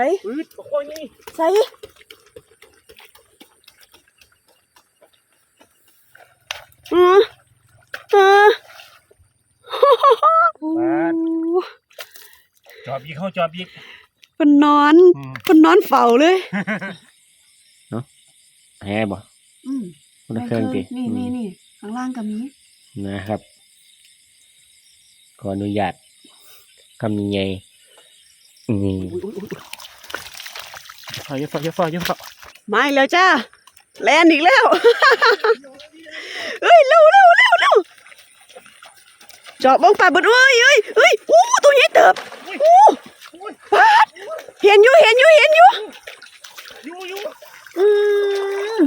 ใส่ปืดปะโอยนี่ใส่อืออือโอ้จอบอีกเข้าจอบอีกเป็นนอนอืมเป็นนอนเฝ้าเลยแฮ่บ่อืมคนละเครื่องตินี่นี่นี่ข้างล่างก็มีนะครับขออนุญาตคำยังไงนี่ ฟ้าเยอะฟ้าเยอะฟ้าเยอะฟ้ามาอีกแล้วจ้าแลนอีกแล้วเฮ้ยเร็วเร็วเร็วเร็วจอบบ้งป่าเบิดเอ้ยเอ้ยเอ้ยอู้ตัวใหญ่เติบอู้ปาดเห็นอยู่เห็นอยู่เห็นอยู่อยู่อยู่อืม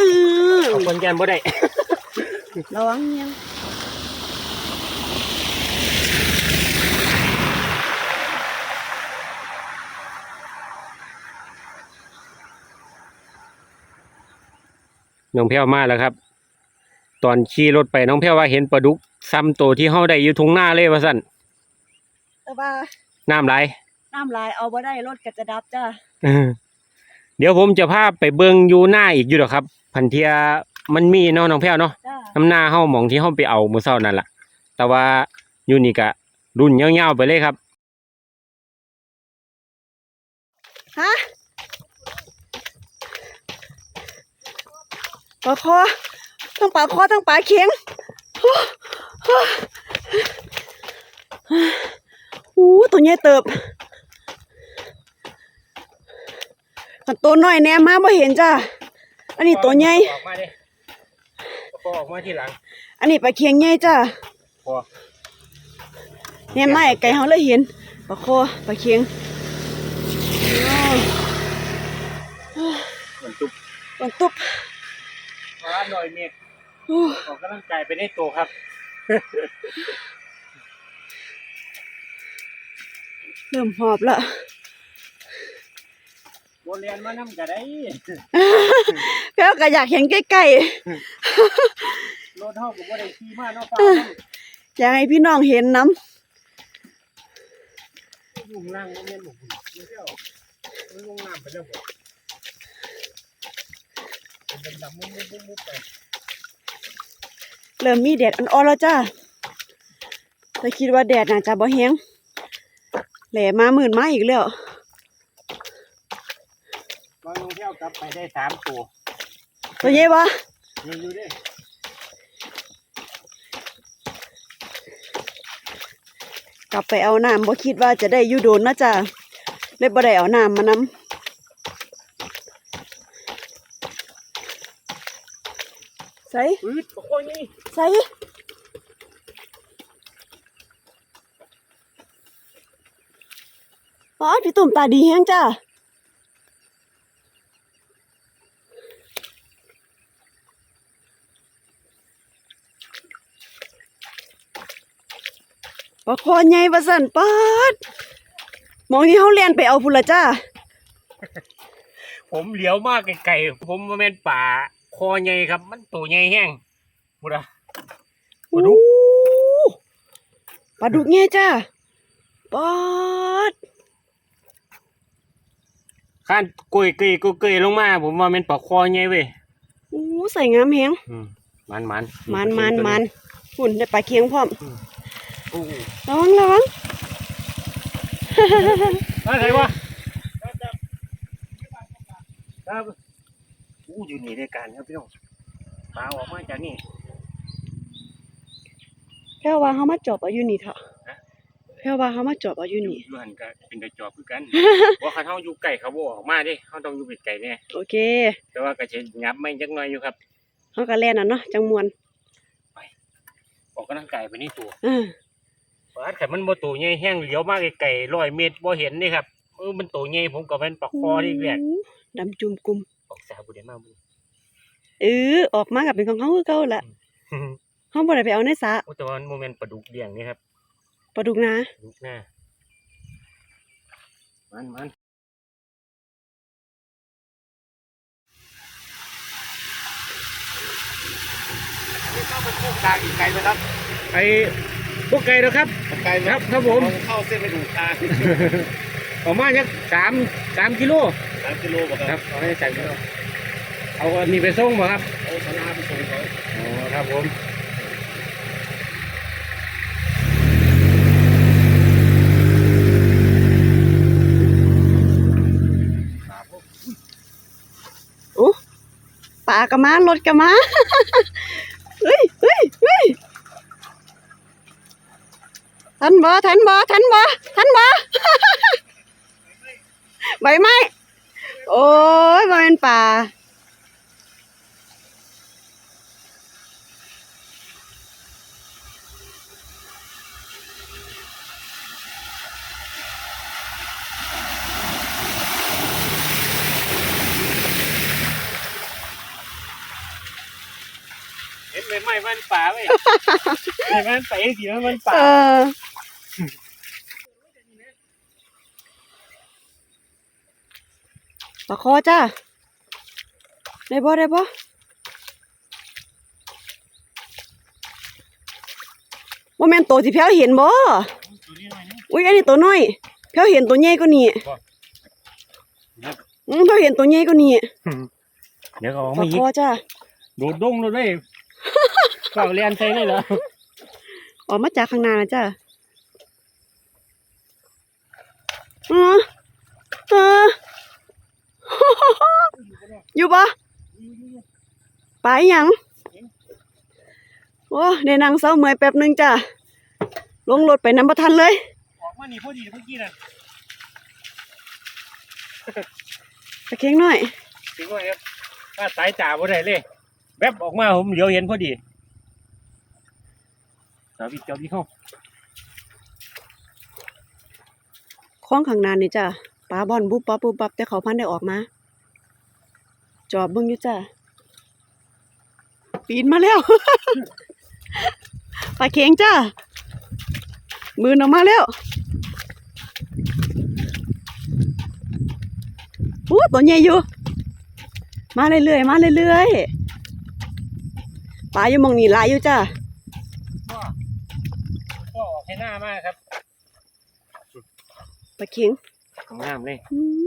อืมเอาคนแกนบ่ได้ระวังยัง น้องแพ้วมาแล้วครับ ตอนขี่รถไปน้องแพ้วว่าเห็นปลาดุกซ้ำตัวที่เฮาได้อยู่ทุ่งนาเลยว่าซั่นแต่ว่าน้ำไหลน้ำลายเอาบ่ได้รถก็จะดับจ้าเออเดี๋ยวผมจะพาไปเบิ่งอยู่หน้าอีกอยู่ดอกครับ พันเทียมันมีเนาะน้องแพ้วเนาะ จ้าน้ำหน้าเฮาหมองที่เฮาไปเอามื้อเช้านั่นล่ะ แต่ว่าอยู่นี่ก็รุ่นยาวๆไปเลยครับ ฮะ ปลาคอทั้งปลาคอทั้งปลาเข็งอู้ตัวใหญ่เติบกันตัวน้อยแนมมาบ่เห็นจ้าอันนี้ตัวใหญ่ออกมาเด้ก็ออกมาทีหลัง อันนี้ปลาเคียงใหญ่จ้าพอแนมมาไกลเฮาเลยเห็นปลาคอปลาเคียงมันตุบปันตุ๊บ ฟ้าหน่อยเมฆโอ้ออกกำลังกายไปในตัวครับ เริ่มหอบละบ่เรียนมานำก็ได้แพ้วก็อยากเห็นใกล้รถเฮาก็บ่ได้ขี่มาเนาะฟ้าๆอยากให้พี่น้องเห็นน้อยู่ข้างล่างบ่แม่นบ่คุณเดี๋ยวมันลงน้ำไปแล้วบ่ เป็นดำๆมุบๆๆไปำเริ่มมีแดดอ่อนๆแล้วจ้าแต่คิดว่าแดดน่าจะบ่แห้งแหลมาหมื่นมาอีกแล้วตอนลงเที่ยวกลับไปได้สามตัวตัวใหญ่วะมีอยู่เด้กลับไปเอาน้ำบ่คิดว่าจะได้อยู่โดนนะจ้าเลยบ่ได้เอาน้ำมานำ ส่ปืดปะโอยนี่ใส่อ๋อพี่ตุ่มตาดีแฮงจ้าปลาคอใหญ่ว่าซั่นปาดหมองที่เฮาเรียนไปเอาพุ่นละจ้า ผมเหลียวมากไกลๆผมว่าแม่นป่า คอใหญ่ครับ มันตัวใหญ่แห้งพูดอะปลาดุกอู้ปลาดุกใหญ่จ้าปาดข้านกุยเกยกุยเกยลงมา ผมว่าแม่นปลาคอใหญ่เว้ยอู้ใส่งามแฮงอืมมันมันมันมันมันหุ่นได้ปลาเคียงพร้อมโอ้โหระวังระวังอะไรวะครับ อู้อยู่นี่ด้วยกันครับพี่น้องปลาออกมาจากนี่แค่ว่าเฮามาจอบเอาอยู่นี่เถอะแค่ว่าเฮามาจอบเอาอยู่อยู่นี่อยู่หันก็เป็นกระจอบคือกันว่าเขาเฮาอยู่ไก่เขาบ่ออกมาเด้เขาต้องอยู่ไกลๆแน่โอเค แต่ว่าก็สิงับไม่จักหน่อยอยู่ครับเฮาก็แล่นอะเนาะจังมวนออกกำลังกายไปนี่ตัวเออปลาขันมันบ่ตัวใหญ่แห้งเหลียวมากไกลๆร้อยเมตรบ่เห็นนี่ครับเออมันตัวใหญ่ผมก็เป็นปลาคอที่แรกอู้ดำจุ่มกุม ออกสาบุได้มากบุเออออกมาก็เป็นของเฮาคือเก่าล่ะเฮาบ่ได้ไปเอาในสระโอ้แต่ว่ามันโมเมนต์ปลาดุกเลี้ยงนี่ครับปลาดุกนาปลาดุกหน้ามันมันเข้าไปโคกกลางอีกไกลไหมครับไอ้พวกไกลแล้วครับไกลไหมครับครับผมเข้าเส้นไปดูทาง ประมาณสักสามสามกิโลสามกิโลบ่คครัรับบเอาให้ใส่กิโลเอาอันนี้ไปส่งบ่ครับเอาสลาไปส่งเขาอ๋อครับผมปลากระมารถกระมา เฮ้ยเฮ้ยเฮ้ยทันบ่ทันบ่ทันบ่ทันบ่ ใบไม้ โอ้ยบ่เป็นป่าเห็นไหมไม้มันป่าเว้ยไม้มันไปสีมันป่า เออ ปลาคอจ้าได้บ่ได้บ่ว่าแม่นโตที่แพ้วเห็นบ่ตัวนี้หน่อยนะอุ้ยอันนี้ตัวน้อยแพ้วเห็นตัวใหญ่กว่านี้บ่อืมแพ้วเห็นตัวใหญ่กว่านี้เดี๋ยวก็เอาปลามาคยิกอจ้าโดดดงเลยก็เรียนใส่เลยเหรอออกมาจากข้างหน้านะจ้าเออเออ อยู่ปะไปหยังโอ้ได้นั่งเศร้าเมื่อยแป๊บหนึงจ้าลงรถไปน้ำประทันเลยออกมานี่พอดีเมื่อกี้น่ะตะเคียงหน่อยจริงว่าครับถ้าสายจ่าบ่ได้เลยแวบออกมาผมเดี๋ยวเห็นพอดีสาวิเจ้าที่เข้าคล้องข้างหน้านี่จ้า ปลาบอนบุบปับบุบปับแต่เขาพันได้ออกมา จอบเบิ่งอยู่จ้าปีนมาแล้วปลาเค็งจ้ามือนออกมาแล้วโอ้ตัวใหญ่อยู่ มาเรื่อยๆมาเรื่อยๆปลาอยู่หมองนี่หลายอยู่จ้าก็ก็ออกให้หน้ามากครับปลาเค็ง งามเลยอืม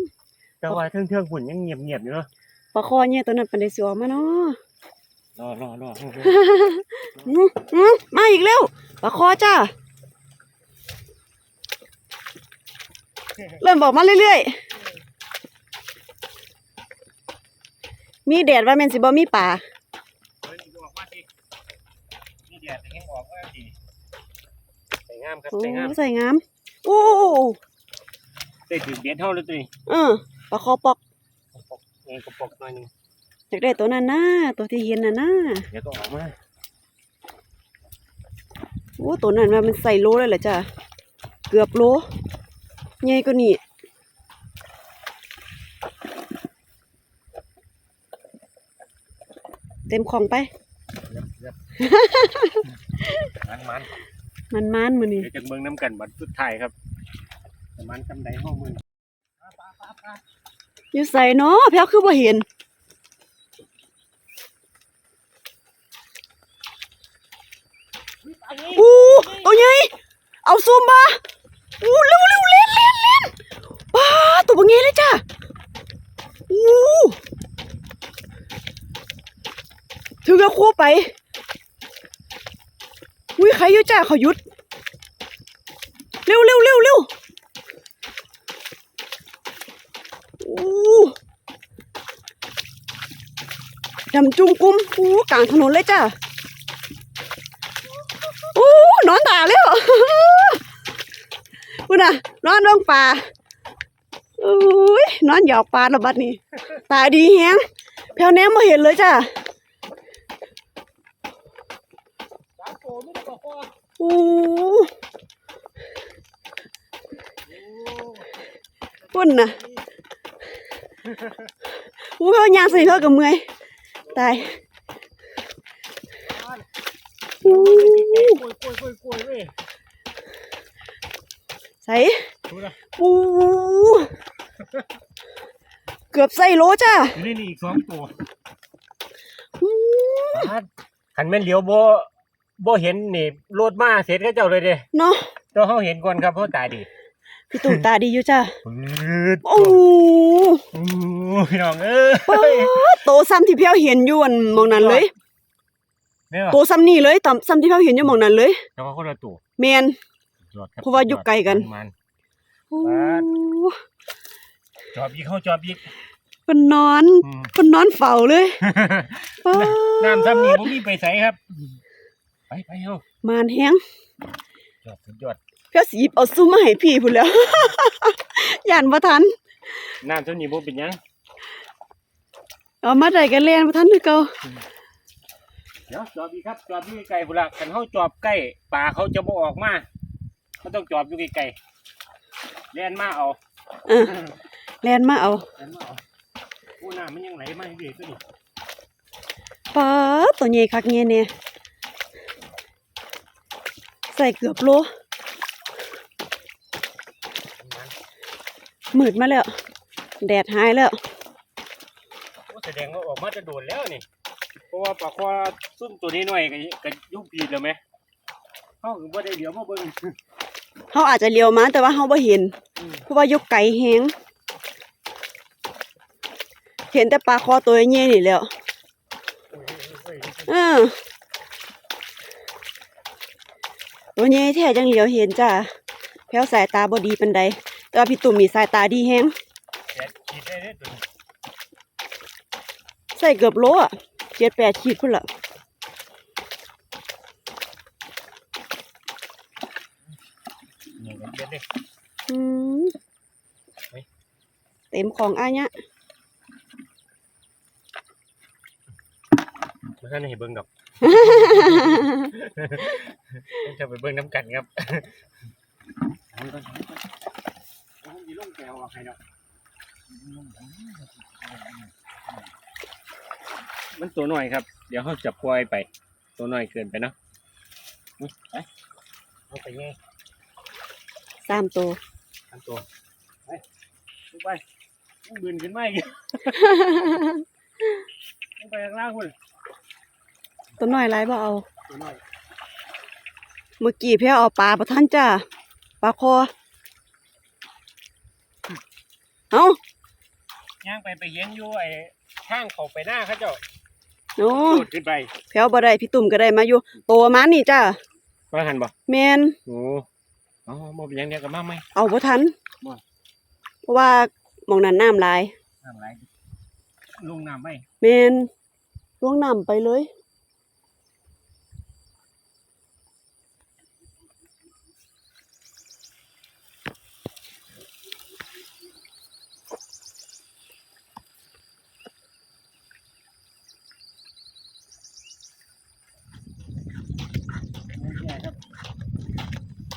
แต่ว่าเทื่องๆหุ่นยังเงียบๆอยู่เนาะปลาคอเนี่ยตัวนั้นปันได้สิออกมาเนาะรอรอรออืมอืมมาอีกแล้วปลาคอจ้าเริ่มบอกมาเรื่อยๆ มีแดดว่าแม่นสิบ่มีป่าเฮ้ยออกมาสินี่เดี๋ยวจะให้ออกมาดีใส่งามครับโอ้ใส่งามใส่งาม โอ้ ได้ถือเบียดเท่าเลยตัวนี้เออปลาคอปอกปกเองกระปกหน่อยหนึงอยากได้ตัวนั้นนะตัวที่เห็นน่ะนะเดี๋ยวก็ออกมาโอ้ตัวนั้นว่ามันใส่โลเลยเหรอจ้ะเกือบโลใหญ่กว่านี้เต็มของไปมันมันมันมันๆมือนี่เดี๋ยวจะเมืองน้ำกันบัดสุดท้ายครับ มันจำได้ห้องมืออยู่ใส่เนาะแพ้วคือบ่เห็นอู้ตัวใหญ่เอาซูมมาอู้เร็วเร็วเล่นเล่นเล่นป้าตัวบ่ใหญ่เลยจ้ะอู้ถึงกับคู่ไปอุ้ยใครอยู่จ้าเขาหยุด เร็วเร็วเร็วเร็วอู้ ดำจุ่มกุ้มอู้กลางถนนเลยจ้าอู้นอนตาแล้วพูดน่ะ นอนลงป่าอุ้ยนอนหยอกปลาระบัดนี้ตาดีแฮงแถวแนมมาเห็นเลยจ้าสามโตไม่ได้บอกว่าอู้ปุ่นน่ะ อู้เขายางใส่เธอกับเมื่อยตายอู้ใส่ดูนะอู้เกือบใส่โลจ้าอนี่นี่อีกสองตัวอู้ขันแม่นเหลียวโบ่บ่เห็นนี่โลดมาเสร็จก็เจ้าเลยเด้เนาะตัวเขาเห็นก่อนครับเพราะตายดี พี่ตุ่มตาดีอยู่จ้าปืดโอ้โหโอ้พี่น้องเอ้ยป๊าดโตซ้ำที่เพียวเห็นอยู่อันหมองนั้นเลยเนี่ยโตซ้ำนี่เลยต่ำซ้ำที่เพียวเห็นอยู่หมองนั้นเลยแต่ว่าคนละตัวแมนยอดครับเพราะว่าอยู่ไกลกันมันโอ้จอบอีกเข้าจอบอีกเพิ่นนอนอืมเพิ่นนอนเฝ้าเลยป๊าดน้ำซ้ำนี่ผมมีไปใส่ครับ ไปไปเฮามานแฮงยอดสุดยอด เพียวสิหยิบเอาซุ่มมาให้พี่พุ่นแล้ว ย่านบ่ทันน้ำซ้ำนี่ผมเป็นหยังเอามาได้กันแล่นบ่ทันคือเก่าเดี๋ยวจอบอีกครับจอบอยู่ไกลๆพุ่นละกันเขาจอบใกล้ปลาเขาจะบ่ออกมาเขาต้องจอบอยู่ไกลๆเลียนมาเอาเออแล่นมาเอาเลียนมาเอาโอ้น้ำมันยังไหลมาเรื่อยๆตัวนี้ป๊าดตัวใหญ่คักแน่แน่ใส่เกือบโล มืดมาแล้ว แดดหายแล้วโอ้แสดงว่าออกมาจะโดนแล้วนี่ เพราะว่าปลาควาซุ่มตัวนี้หน่อยก็ก็ยุบปีดแล้วไหมเขาก็บ่ได้เดี๋ยวมาเบิ่งเขาอาจจะเลี้ยวมาแต่ว่าเขาบ่เห็น เพราะว่ายกไก่แฮงเห็นแต่ปลาคอตัวใหญ่นี่แหล้วเออตัวใหญ่แท้จังเหลียวเห็นจ้าแพ้วสายตาบ่ดีปานใด แต่ว่าพี่ตุ่มมีสายตาดีแฮงแกะขีดได้เด้อตัวนี้ใส่เกือบโลอะเจ็ดแปดขีดพุ่นละนี่ก็เย็นเด้อืมเฮ้ยเต็มของอ้ายเนี่ยบ่ทันให้เบิ่งดอกจะไปเบิ่งน้ำกันครับ แก้วออกให้ดอกมันตัวหน่อยครับ เดี๋ยวเขาจะปล่อยไป ตัวหน่อยเกินไปเนาะอุ๊ยไปเอาไปไงสามตัวทำตัวไปลงไปต้องบืนขึ้นมาอีกลงไปข้างล่างคุณตัวน้อยไรบ่เอาตัวหน่อยเมื่อกี้เพี่เอาปลาประทันจ้าปลาคอ เอาย่างไปไปเห็นอยู่ไอ้ข้างเขาไปหน้าเขาเจ้าโอ้โดดขึ้นไปเพี่เอาบ่ได้พี่ตุ่มก็ได้มาอยู่ตัวมันนี่จ้าว่าหันบ่แมนโอ้อ๋อบ่เป็นหยังเดียวกับมาไหม เอาบ่ทันบ่ เพราะว่าหมองนั้นน้ำหลายน้ำไหลลงน้ำไปแมนล่วงน้ำไปเลย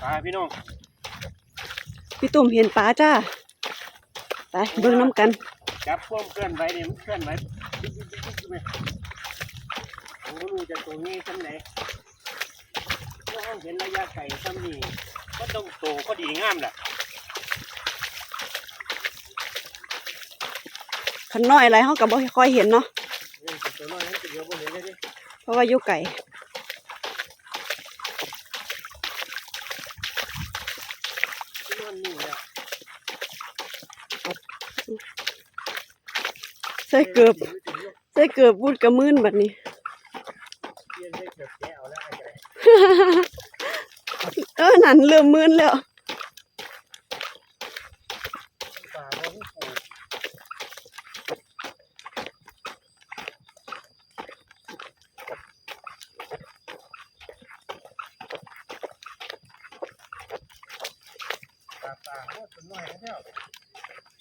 ปลาพี่น้องพี่ตุ่มเห็นปลาจ้าไปเบิ่งน้ำกันจับพวกเคลื่อนไหวนี่มันเคลื่อนไหวบิ๊กบิ๊กบิ๊กบิ๊กไหมผมก็รู้จะตัวนี้ชั้นไหนถ้าเราเห็นระยะไก่ซ้ำนี่ก็ต้องโตก็ดีงามแหละขันน้อยอะไรเขาก็บ่ค่อยเห็นเนาะเรื่องตัวน้อยนั้นจะเดียวบ่เห็นเลยดิเพราะว่าอยู่ไก่ ที่นอนนิ่งแล้ว ใส่เกือบใส่เกือบบูดกระมื่นแบบนี้เออาแล้วไอ้ไก่เออนั่นเริ่มมื่นแล้วปลาเลย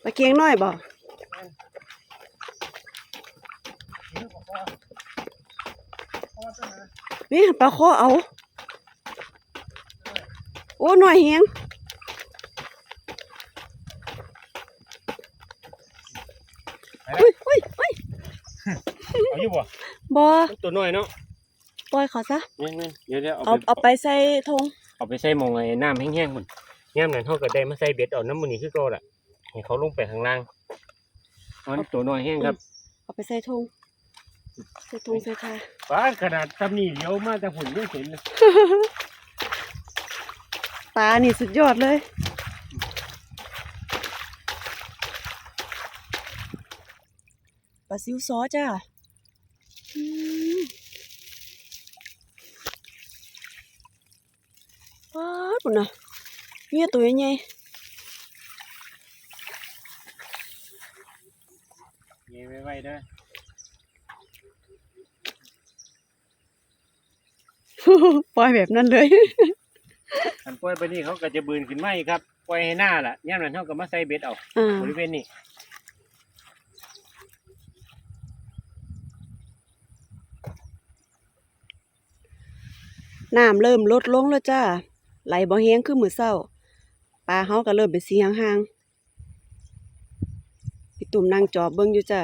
ตะเกียงน้อยบ่ นี่ก็พอพอตัวนะ นี่ปลาคอเอา โอ้หน่อยเฮงไปอุ้แล้วยอุ้ยอุ้ยเอาอยู่บ่บ่ตัวน้อยเนาะปล่อยเขาซะเนี่ยๆเดี๋ยวเดี๋ยวเอาเอาไปเอาไปใส่ธงเอาไปใส่หมองไอ้น้ำแห้งๆมันย่ำนั้นเขาก็ได้มาใส่เบ็ดเอาน้ำมันนี่คือเก็ล่ะให้เขาลงไปข้างล่างมันตัวน้อยแห้งครับ เอาไปใส่ธง ใส่ตรงใส่ค่ะป้าขนาดทำนี่เยอะมากแต่หุ่นไม่เห็นเลยตานี่สุดยอดเลย ปลาซิวซอจ้าป้าปุ่นนะเนี่ยตัวใหญ่เงี้ยไว้ไว้เด้อ ปล่อยแบบนั้นเลยอันปล่อยไปนี่เขาก็จะบืนขึ้นมาอีกครับ ปล่อยให้หน้าล่ะย่ามนั้นเขาก็มาใส่เบ็ดเอาอ่าบริเวณนี้น้ำเริ่มลดลงแล้วจ้า ไหลบ่แห้งคือมื้อเช้า ปลาเฮาก็เริ่มเป็นสีห่างๆพี่ตุ่มนั่งจอบเบิ่งอยู่จ้า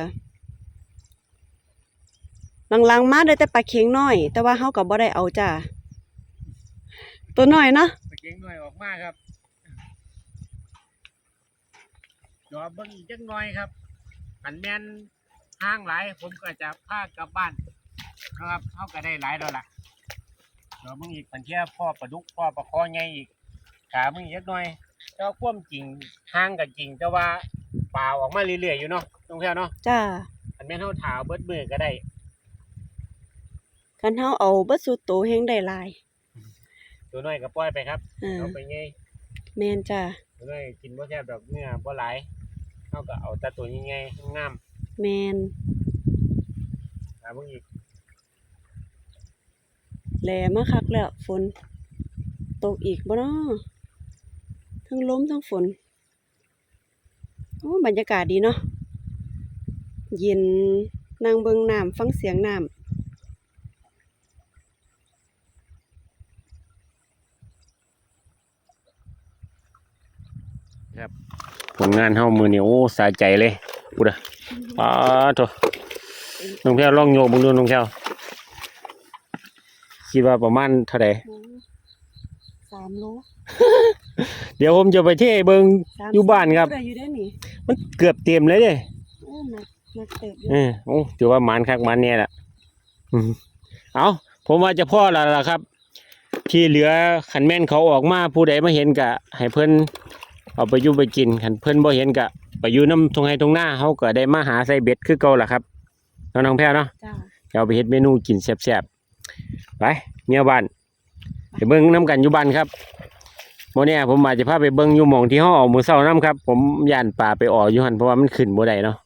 หลังๆมาได้แต่ปลาเข็งน้อย แต่ว่าเฮาก็บ่ได้เอาจ้าตัวน้อยเนาะตะเกียงหน่อยออกมาครับจอบเบิ่งอีกจักหน่อยครับอันแม่นห้างหลาย ผมก็จะพากลับบ้านนะครับเขาก็ได้หลายแล้วล่ะจอบเบิ่งอีกปันเทียพ่อปลาดุกพ่อปลาคอใหญ่อีกขามึงอีกจักหน่อยแต่ว่าความจริงห้างกันจริง แต่ว่าปลาออกมาเรื่อยๆอยู่เนาะตรงแค่เนาะจ้าอันแม่นเฮาถาวเบิดมือก็ได้ คันเฮาเอาเบิดสุดโตแฮงได้หลาย ตัวน้อยก็ปล่อยไปครับเออเอาไปไงแม่นจ้าตัวน้อยกินบ่แซ่บดอกเนื้อบ่หลายเฮาก็เอาแต่ตัวใหญ่ๆงามแม่นๆหาเบิ่งอีกแหลมาคักแล้วฝน ตกอีกบ่เนาะทั้งลมทั้งฝนโอ้บรรยากาศดีเนาะเย็นนั่งเบิ่งน้ำฟังเสียงน้ำ ผลงานเฮามื้อนี้โอ้สะใจเลยอุดะปาโตน้องแพรวลองโยกเบิ่งดูน้องแพรวคิดว่าประมาณเท่าใดสามโล เดี๋ยวผมจะไปเทเบิ่งสมอยู่บ้านครับได้อยู่ได้นี่มันเกือบเต็มเลยเด้โอ้หนักหนักเติบอยู่เออโอ้ถือว่าหมานคักหมานเนี่ยแหละอืมเอาผมว่าจะพ่อและล่ะครับ ที่เหลือขันแม่นเขาออกมาผู้ใดมาเห็นกะให้เพิ่น เอาไปอยู่ไปกินขันเพิ่นบ่เห็นกะไปอยู่น้ำทงไห้ทงหน้าเขาก็ได้มาหาใส่เบ็ดคือเก่าล่ะครับน้องน้องแพ้วเนาะจ้าเดี๋ยวเอาไปเฮ็ดเมนูกินแซ่บๆไปเมียบ้านไปเบิ่งน้ำกันอยู่บ้านครับโมเนี่ยผมอาจจะพาไปเบิ่งอยู่หม่องที่เฮาเอามือเช้าน้ำครับ ผมย่านป่าไปออกอยู่หันเพราะว่ามันขึ้นบ่ได้เนาะ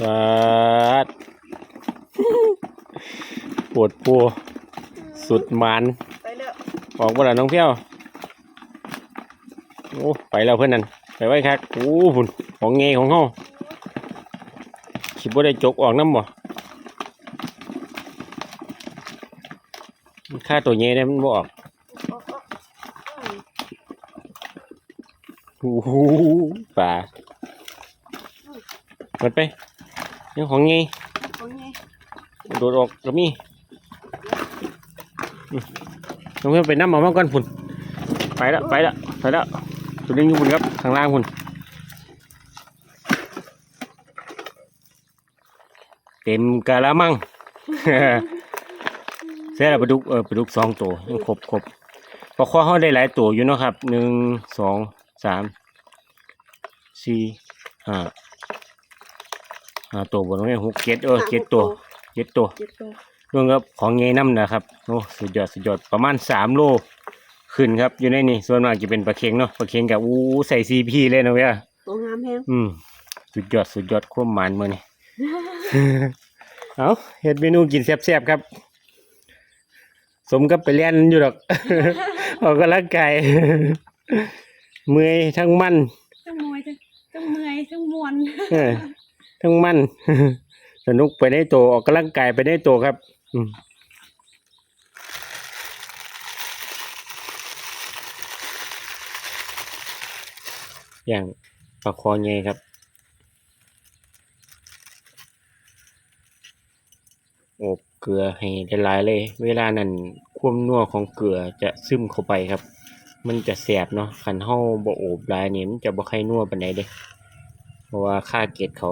ปัดปวดปัว สุดมันไปแล้วออกบ่ล่ะน้องเพี้ยวโอ้ไปแล้วเพื่อนนั่นไปไว้ครับโอ้พุ่นของเงของเฮาคิดว่าได้จกออกน้ำบ่มันค่าตัวเงได้มันบ่ออกโอ้โหป่าหมดไปยังของเงเอาไงโดดออกก็มีอืม น้องเพื่อนไปน้ำหมามาก่อนพุ่นไปแล้วไปแล้วไปแล้วตัวนี้อยู่พุ่นครับข้างล่างพุ่นเต็มกะละมังเสียแล้วปลาดุกเออปลาดุกสองตัวยังครบครบเพราข้อเขาได้หลายตัวอยู่นะครับหนึ่งสองสามสี่ห้าห้าตัวบนนี้หกเจ็ดเออเจ็ดตัวเจ็ดตัว เจ็ดตัวเรื่องครับของเงยน้ำนะครับโอ้สุดยอดสุดยอดประมาณสามโลขึ้นครับ อยู่ในนี่ส่วนมากจะเป็นปลาเค็งเนาะปลาเค็งกับอู้ใส่ซีพีเลยนะเว้ยตัวงามแฮงอืมสุดยอดสุดยอดความหมานมือนี่ เอาเฮ็ดเมนูกินแซ่บๆครับ สมกับไปเรียนอยู่ดอก ออกกำลังกายเมื่อยทั้งมันทั้งมวยทั้งทั้งเมื่อยทั้งมวนเออทั้งมันสนุกไปในตัวออกกำลังกายไปในตัวครับ อย่างปลาคอใหญ่ครับ อบเกลือให้ละลายเลย เวลานั้นความนัวของเกลือจะซึมเข้าไปครับ มันจะแสบเนาะขันเฮาบ่อบหลายนี่มันจะบ่ค่อยนัวปานใดเด้เพราะว่าค่าเกล็ดเขา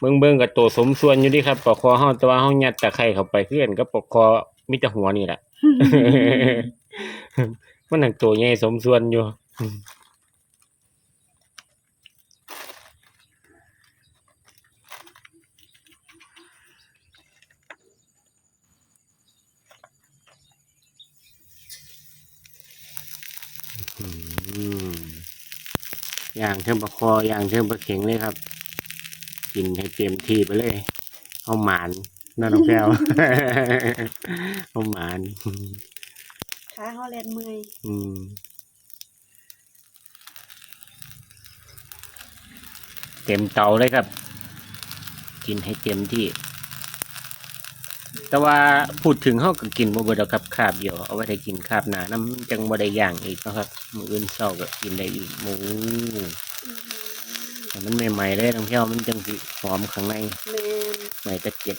เบิ่งเบิ่งกับตัวสมส่วนอยู่ดิครับปลาคอเฮาแต่ว่าเฮายัดตะไครเข้าไปคือกันกับปลาคอมีแต่หัวนี่แหละ มันหนังตัวใหญ่สมส่วนอยู่อย่างเทิงปลาคออย่างเทิงปลาเข็งเลยครับ กินให้เต็มที่ไปเลยเอาหมานน่าน้องแก้วเอาหมานขาเฮาแลนเมื่อยอืมเต็มเตาเลยครับ กินให้เต็มที่ แต่ว่าพูดถึงเขาก็กินบ่เบิดดอกครับคาบเดียวเอาไว้ได้กินคาบหนาน้ำจังบ่ได้ย่างอีกเนาะครับ มื้ออื่นเช้าก็กินได้อีกหมูแต่ มันใหม่ๆเลยน้องเพียวมันจังสิหอมข้างในแม่นใหม่ตะเกียบ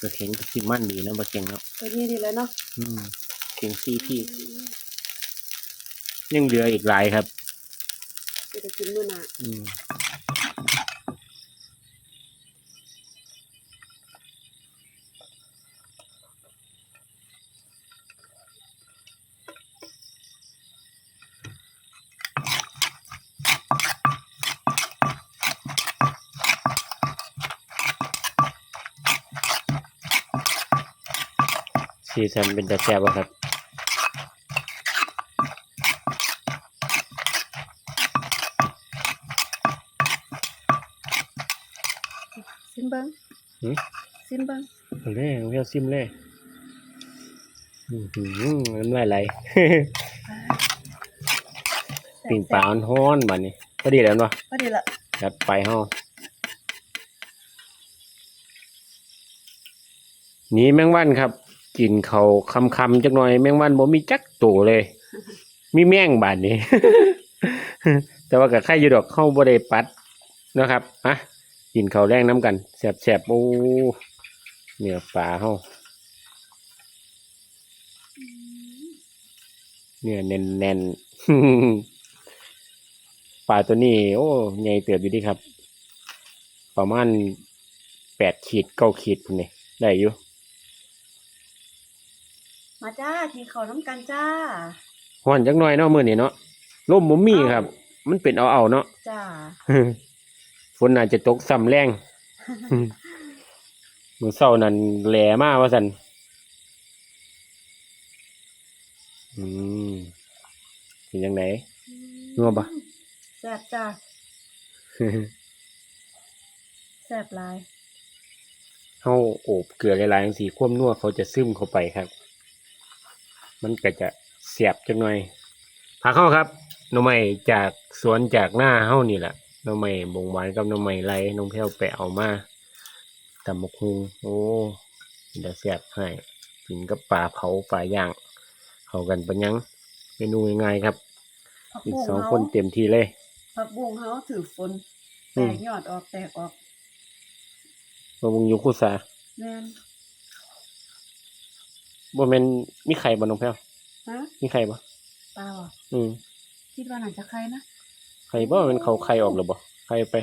ก็เข็งก็สิมันดีเนาะบ่เก่งเนาะตัวนี้ดีแล้วเนาะอืมเก่งซีพี่ยังเหลืออีกหลายครับจะกินมื้อหน้าอืม สีสันเป็นตาแซ่บอะครับซิมเบิ่งหือซิมเบิ่งเอาเลยเอาเพียวซิมเลยอือหือน้ำลายไหลปิ่งปลามันฮ้อนบัดนี้พอดีแล้วเนาะพอดีละจัดไปเฮาหนีแมงวันครับ กินเขาวคำจักหน่อย แมงวันบ่มีจักตัวเลย มีแมงบาดนี้ แต่ว่ากับไข่ยูดอกเข้าบ่ได้ปัดนะครับอะกินเขาแรงน้ำกันแซ่บๆโอ้เนื้อปลาเฮาเนื้อแน่นๆปลาตัวนี้ โอ้ใหญ่เติบอยู่ดีครับ ประมาณแปดขีดเก้าขีดพุ่นนี่ได้อยู่ มาจ้ากินข้าวน้ำกันจ้าฮ้อนจักหน่อยเนาะมื้อนี้เนาะลมบ่มีครับ มันเป็นเอาๆเนาะจ้าฝนอาจจะตกซ้ำแรงมื้อเช้านั้นแหลมาว่าซั่นอืมเป็นจังไดนัวปะแซ่บจ้าแซ่บหลายเฮาโอบเกลือหลายๆจังซี่ความนัวเขาจะซึมเข้าไปครับ มันก็จะเสียบจังหน่อยผักเฮาครับหน่อไม้จากสวนจากหน้าเฮานี่แหละหน่อไม้บงหวานกับหน่อไม้ไรน้องแพ้วไปเอามาตำบักฮุงโอ้เดี๋ยวเสียบให้กินกับปลาเผาปลาย่างเข้ากันปะยังเมนูง่ายๆครับผักอีกบุ้งสองเฮาคนเต็มที่เลยผักบุ้งเฮาถือฝนอืแตมกยอดออกแตกออกมาบุงอยูคุซาแม่น บ่แม่นมีไข่บ่น้องแพ้วฮะมีไข่บ่เปล่าอะอืมคิดว่าน่าจะใครนะไข่บ่เป็นเขาไข่ออกหรือบ่ไข่ไป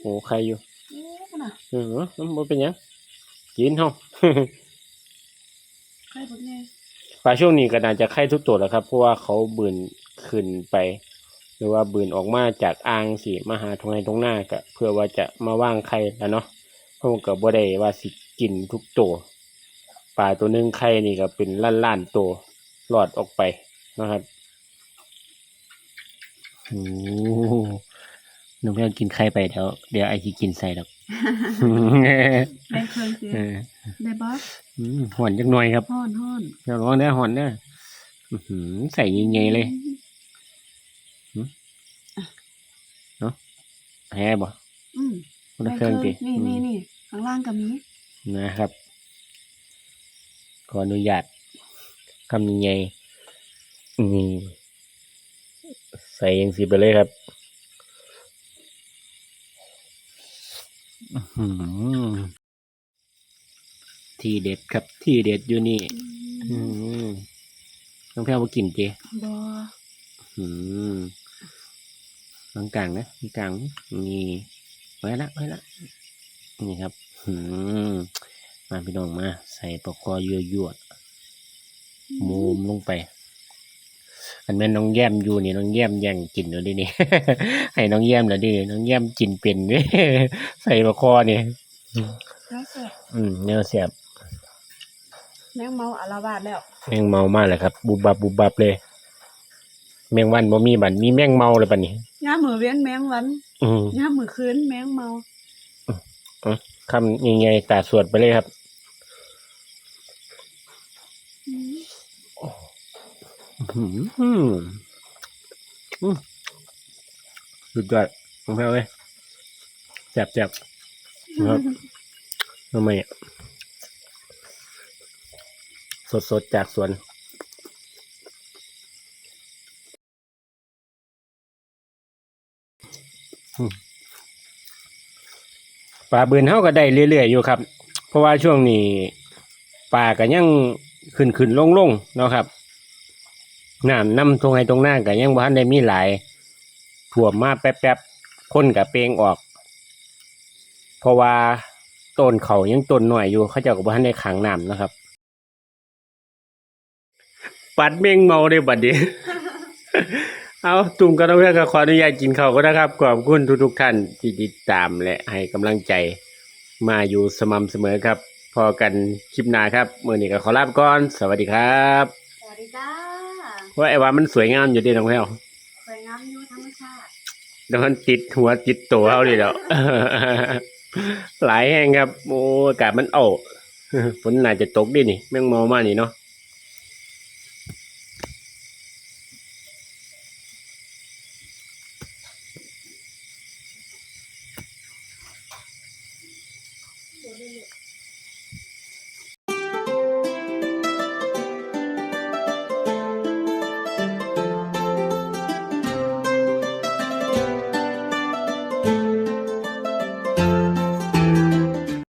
โอ้ไข่อยู่โอ้น่ะเออมันบ่เป็นหยังกินเฮาใครบ่ไงปลาช่วงนี้ก็น่าจะไข่ทุกตัวแล้วครับ เพราะว่าเขาบืนขึ้นไป หรือว่าบืนออกมาจากอ่างสิมาหาตรงไหนตรงหน้าก็เพื่อว่าจะมาว่างไข่แล้วเนาะเพราะมันก็บ่ได้ว่าสิกินทุกตัว ปลาตัวหนึงไข่นี่ก็เป็นล้านๆตัวหลอดออกไปนะครับโอ้หนูไม่เอากินไข่ไปเดี๋ยวเดี๋ยวไอที่กินใส่ดอกแบ่งเครื่องสิเออได้บ่อืมหอนจักหน่อยครับฮ้อนฮ้อนเดี๋ยวร้องได้หอนเด้ออื้อหือใส่ยังไงเลยเนาะแพ้บ่อืมคนละเครื่องตินี่อืมนี่นี่ข้างล่างก็มีนะครับ ขออนุญาตคำยังไงนี่ใส่ยังสีไปเลยครับอื้อหือที่เด็ดครับที่เด็ดอยู่นี่อืมอืมน้องแพรว่ากินเจบ่อืมตรงกลางนะตรงกลางนี่ไว้ละไว้ละนี่ครับ อืม มาพี่น้องมาใส่ปลอกคอยั่วยั่วๆมูมลงไป อันแม่นน้องแย้มอยู่นี่น้องแย้มแย่งกินแล้วดินี่ให้น้องแย้มแล้วดิน้องแย้มกินเป็นเด้ใส่ปลอกคอนี่น่าเสียอืมเนื้อเสียบแมงเมาอารวาสแล้วแมงเมามากเลยครับ บุบบับบุบบับเลยแมงวันบ่มีบัดมีแมงเมาเลยบัดนี้ยามมื้อเว้นแมงวันอืมยามมื้อคืนแมงเมาคำยังไงตาสวดไปเลยครับ อืม อืมอืมอืม สุดยอดของแพ้เลยแจ็บแจ็บครับทำไมอะสดสดๆจากสวนอืมปลาเบือนเฮาก็ได้เรื่อยๆอยู่ครับ เพราะว่าช่วงนี้ปลาก็ยังขึ้นขึ้นลงลงๆเนาะครับ น้ำน้ำตรงไห้ตรงหน้าก็ยังบ่ทันได้มีหลายถ่วมมาแป๊บๆคนกับเปลงออก เพราะว่าต้นเขายังต้นหน่อยอยู่เขาเจ้าก็บ่ทันได้ขังน้ำนะครับ ปัดเมงเมาได้บัดนี้เอาตุ่มก็ต้องเพื่อก็ขออนุญาตกินข้าวก็นะครับขอบคุณทุกๆท่านที่ติดตามและให้กำลังใจมาอยู่สม่ำเสมอครับ พอกันคลิปหน้าครับเมื้อนี้ก็ขอลาไปก่อน สวัสดีครับ ว่าไอ้ว่ามันสวยงามอยู่เดีน้องแพรวสวยงามอยู่ธรรมชาติแล้วมันติดหัวติดตัวเขาเลยเนาะหลายแห่งครับ โอ้อากาศมันเอาฝนน่าจะตกดินี่ แม่งเมามานี่เนาะ